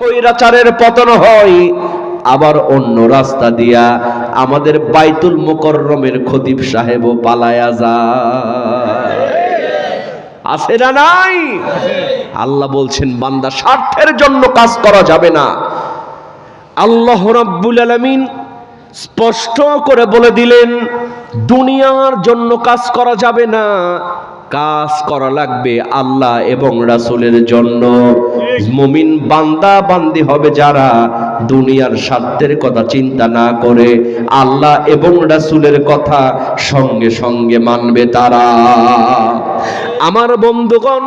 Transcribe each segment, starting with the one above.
স্বৈরাচারের পতন হয়, আবার অন্য রাস্তা দিয়া আমাদের বাইতুল মুকররমের খতিব সাহেবও পালায়া যায়। আছে না নাই? আল্লাহ বলছেন, বান্দা স্বার্থের জন্য কাজ করা যাবে না। আল্লাহ রাব্বুল আলামিন স্পষ্ট করে বলে দিলেন, দুনিয়ার জন্য কাজ করা যাবে না। কাজ করা লাগবে আল্লাহ এবং রাসূলের জন্য। মুমিন বান্দা বান্দি হবে যারা দুনিয়ার স্বার্থের কথা চিন্তা না করে। আল্লাহ এবং রাসূলের কথা সঙ্গে সঙ্গে মানবে তারা। আমার বন্ধুগণ,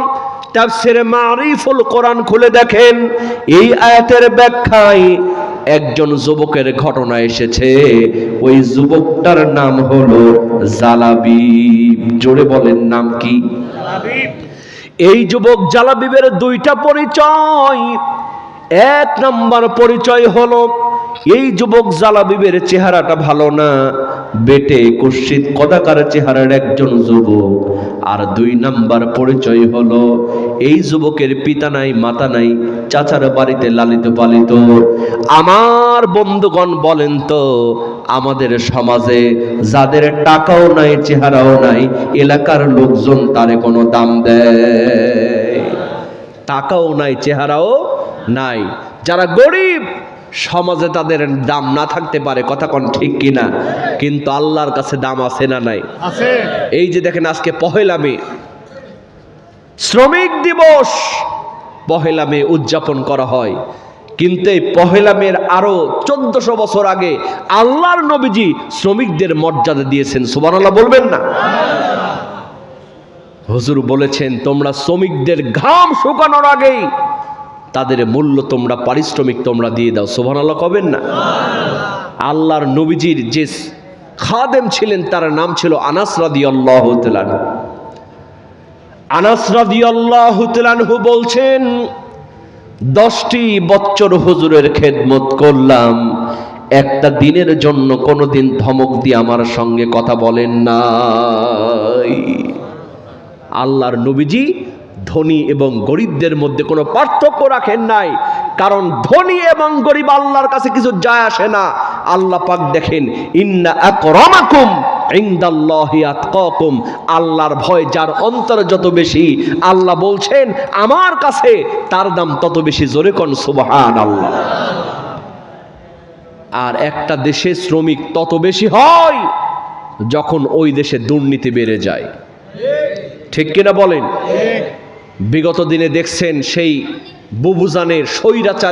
তাফসিরে মারিফুল কোরআন খুলে দেখেন, এই আয়াতের ব্যাখ্যায় একজন যুবকের ঘটনা এসেছে। ওই যুবকটার নাম হলো জালাবিব। জোরে বলেন নাম কি? এই যুবক জালাবিবের দুইটা পরিচয়। এক নাম্বার পরিচয় হলো, এই যুবক জালাবিবের চেহারাটা ভালো না, বেটে কুৎসিত কদাকার চেহারার একজন যুবক। আর দুই নাম্বার পরিচয় হলো, এই যুবকের পিতা নাই, মাতা নাই, চাচার বাড়িতে লালিত পালিত। আমার বন্ধুগণ বলেন তো আমাদের সমাজে যাদের টাকাও নাই চেহারাও নাই এলাকার লোকজন তারে কোনো দাম দেয়। টাকাও নাই চেহারাও নাই। যারা গরিব সমাজে তাদের দাম না থাকতে পারে কথা কোন ঠিক কিনা? কিন্তু আল্লাহর কাছে দাম আছে না নাই? আছে। এই যে দেখেন আজকে পহেলা মে শ্রমিক দিবস পহেলা মে উদযাপন করা হয়। কিন্তু এই পহেলা মের আরও চোদ্দশো বছর আগে আল্লাহর নবীজি শ্রমিকদের মর্যাদা দিয়েছেন। সুবহানাল্লাহ বলবেন না? হুজুর বলেছেন, তোমরা শ্রমিকদের ঘাম শুকানোর আগেই তাদের মূল্য তোমরা, পারিশ্রমিক তোমরা দিয়ে দাও। সুবহানাল্লাহ কবেন না? আল্লাহর নবীজির যে খাদেম ছিলেন, তার নাম ছিল আনাস রাদিয়াল্লাহু তাআলা আনাস রাদিয়াল্লাহু তাআলা বলছেন দশটি বছর হুজুরের খেদমত করলাম। একটা দিনের জন্য কোনোদিন ধমক দিয়ে আমার সঙ্গে কথা বলেন নাই। আল্লাহর নবীজি ধনী এবং গরিবদের মধ্যে কোনো পার্থক্য রাখেন নাই। কারণ ধনী এবং গরিব আল্লাহর কাছে কিছু যায় আসে না। আল্লাহ পাক দেখেন, ইন্না আকরামাকুম ইনদাল্লাহি আতকাকুম আল্লাহর ভয় যার অন্তর যত বেশি আল্লাহ বলছেন আমার কাছে তার দাম তত বেশি। জোরে কোন সুবহানাল্লাহ। আর একটা দেশে শ্রমিক তত বেশি হয় যখন ওই দেশে দুর্নীতি বেড়ে যায়। ঠিক কিনা বলেন? বিগত দিনে দেখছেন সেই বুবুজানের স্বৈরাচারে